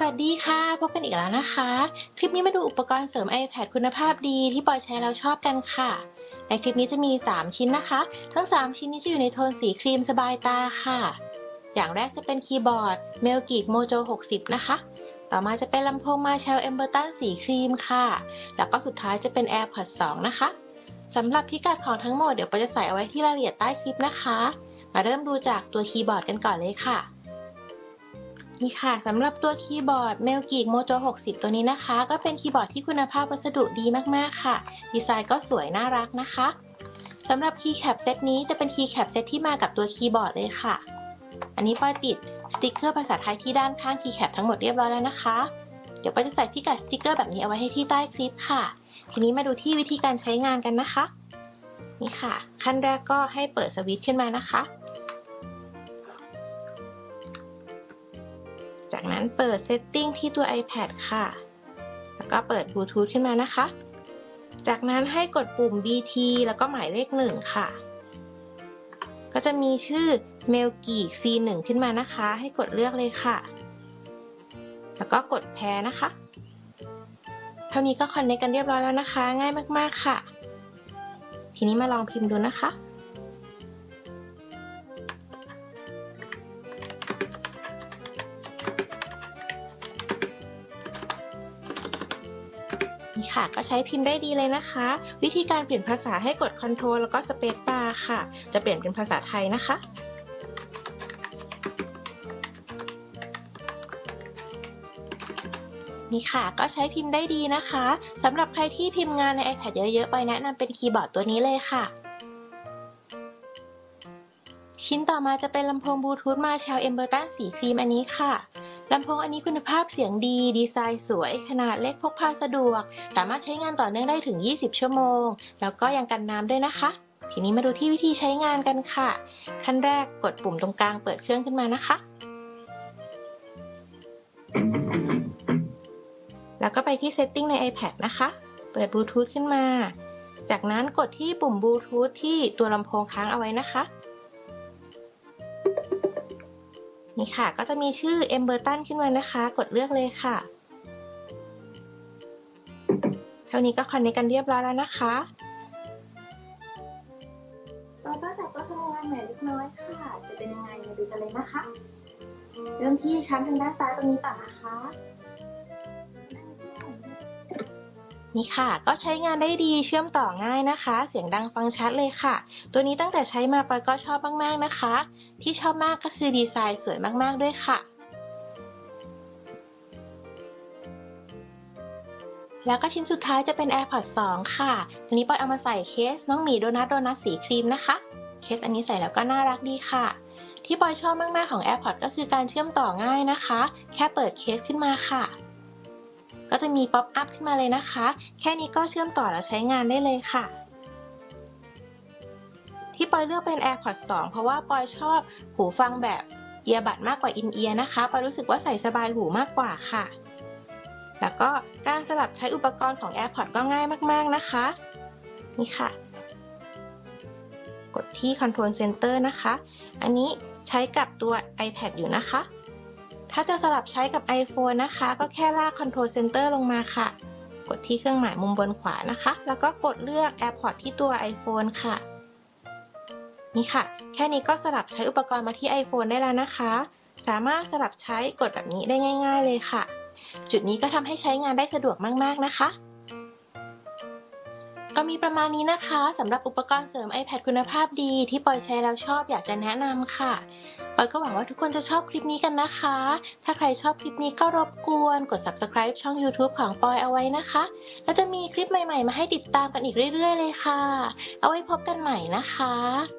สวัสดีค่ะ พบกันอีกแล้วนะคะ คลิปนี้มาดูอุปกรณ์เสริม iPad คุณภาพดีที่ปอยใช้แล้วชอบกันค่ะ ในคลิปนี้จะมี 3 ชิ้นนะคะ ทั้ง 3 ชิ้นนี้จะอยู่ในโทนสีครีมสบายตาค่ะ อย่างแรกจะเป็นคีย์บอร์ด m e l g e e k Mojo 60 นะคะ ต่อมาจะเป็นลำโพง Marshall Emberton สีครีมค่ะ แล้วก็สุดท้ายจะเป็น AirPods 2 นะคะสำหรับพิกัดของทั้งหมดเดี๋ยวปอยจะใส่เอาไว้ที่รายละเอียดใต้คลิปนะคะ มาเริ่มดูจากตัวคีย์บอร์ดกันก่อนเลยค่ะ นี่ค่ะสำหรับตัวคีย์บอร์ด m e l g e e k Mojo 60 ตัวนี้นะคะ ก็เป็นคีย์บอร์ดที่คุณภาพวัสดุดีมากๆค่ะ ดีไซน์ก็สวยน่ารักนะคะสำหรับคีย์แคปเซตนี้จะเป็นคีย์แคปเซตที่มากับตัวคีย์บอร์ดเลยค่ะ อันนี้ป้อยติดสติกเกอร์ภาษาไทยที่ด้านข้างคีย์แคปทั้งหมดเรียบร้อยแล้วนะคะ เดี๋ยวปอยจะใส่พิกัดสติกเกอร์แบบนี้เอาไว้ให้ที่ใต้คลิปค่ะ ทีนี้มาดูที่วิธีการใช้งานกันนะคะ นี่ค่ะ ขั้นแรกก็ให้เปิดสวิตช์ขึ้นมานะคะ จากนั้นเปิด Setting ที่ตัว iPad ค่ะ แล้วก็เปิดบลูทูธขึ้นมานะคะ จากนั้นให้กดปุ่ม BT แล้วก็หมายเลข 1 ค่ะ ก็จะมีชื่อ m e l g e e k C1 ขึ้นมานะคะ ให้กดเลือกเลยค่ะ แล้วก็กดแพ้นะคะ เท่านี้ก็คอนเนคกันเรียบร้อยแล้วนะคะ ง่ายมากๆค่ะ ทีนี้มาลองพิมพ์ดูนะคะ นี่ค่ะ ก็ใช้พิมพ์ได้ดีเลยนะคะ วิธีการเปลี่ยนภาษาให้กด Ctrl แล้วก็สเปซบาร์ค่ะ จะเปลี่ยนเป็นภาษาไทยนะคะนี่ค่ะ ก็ใช้พิมพ์ได้ดีนะคะสำหรับใครที่พิมพ์งานใน iPad เยอะๆ ไปแนะนำเป็นคีย์บอร์ดตัวนี้เลยค่ะ ชิ้นต่อมาจะเป็นลำโพงบลูทูธมา Shell Emberton สีครีมอันนี้ค่ะ ลำโพงอันนี้คุณภาพเสียงดี ดีไซน์สวย ขนาดเล็กพกพาสะดวก สามารถใช้งานต่อเนื่องได้ถึง 20 ชั่วโมง แล้วก็ยังกันน้ำด้วยนะคะ ทีนี้มาดูที่วิธีใช้งานกันค่ะ ขั้นแรกกดปุ่มตรงกลางเปิดเครื่องขึ้นมานะคะ แล้วก็ไปที่ Setting ใน iPad นะคะ เปิดบลูทูธขึ้นมา จากนั้นกดที่ปุ่มบลูทูธที่ตัวลำโพงค้างเอาไว้นะคะ นี่ค่ะ ก็จะมีชื่อ e m b e r t o n ขึ้นมานะคะ กดเลือกเลยค่ะ เท่านี้ก็คอนเนคกันเรียบร้อยแล้วนะคะเราก็จับก็ทำงานใหม่เล็กน้อยค่ะ จะเป็นยังไงมาดูกันเลยนะคะ เริ่มที่ชั้นทางด้านซ้ายตรงนี้ก่อนนะคะ นี่ค่ะก็ใช้งานได้ดีเชื่อมต่อง่ายนะคะ เสียงดังฟังชัดเลยค่ะ ตัวนี้ตั้งแต่ใช้มาปอยก็ชอบมากๆนะคะ ที่ชอบมากก็คือดีไซน์สวยมากๆด้วยค่ะ แล้วก็ชิ้นสุดท้ายจะเป็น AirPods 2 ค่ะ อันนี้ปอยเอามาใส่เคสน้องหมีโดนัทโดนัทสีครีมนะคะ เคสอันนี้ใส่แล้วก็น่ารักดีค่ะ ที่ปอยชอบมากๆของ AirPods ก็คือการเชื่อมต่อง่ายนะคะ แค่เปิดเคสขึ้นมาค่ะ ก็จะมีป๊อปอัพขึ้นมาเลยนะคะ แค่นี้ก็เชื่อมต่อแล้วใช้งานได้เลยค่ะ ที่ปอยเลือกเป็น AirPods 2 เพราะว่าปอยชอบหูฟังแบบเอียบัดมากกว่าอินเอียนะคะปอยรู้สึกว่าใส่สบายหูมากกว่าค่ะ แล้วก็การสลับใช้อุปกรณ์ของ AirPods ก็ง่ายมาก ๆนะคะ นี่ค่ะ กดที่ Control Center นะคะ อันนี้ใช้กับตัว iPad อยู่นะคะ ถ้าจะสลับใช้กับ iPhone นะคะ ก็แค่ลาก Control Center ลงมาค่ะ กดที่เครื่องหมายมุมบนขวานะคะ แล้วก็กดเลือก AirPods ที่ตัว iPhone ค่ะ นี่ค่ะ แค่นี้ก็สลับใช้อุปกรณ์มาที่ iPhone ได้แล้วนะคะ สามารถสลับใช้กดแบบนี้ได้ง่าย ๆ เลยค่ะ จุดนี้ก็ทำให้ใช้งานได้สะดวกมาก ๆ นะคะ ก็มีประมาณนี้นะคะสำหรับอุปกรณ์เสริม iPad คุณภาพดีที่ปอยใช้แล้วชอบอยากจะแนะนำค่ะปอยก็หวังว่าทุกคนจะชอบคลิปนี้กันนะคะ ถ้าใครชอบคลิปนี้ก็รบกวนกด subscribe ช่อง YouTube ของปอยเอาไว้นะคะ แล้วจะมีคลิปใหม่ๆ มาให้ติดตามกันอีกเรื่อย ๆ เลยค่ะ เอาไว้พบกันใหม่นะคะ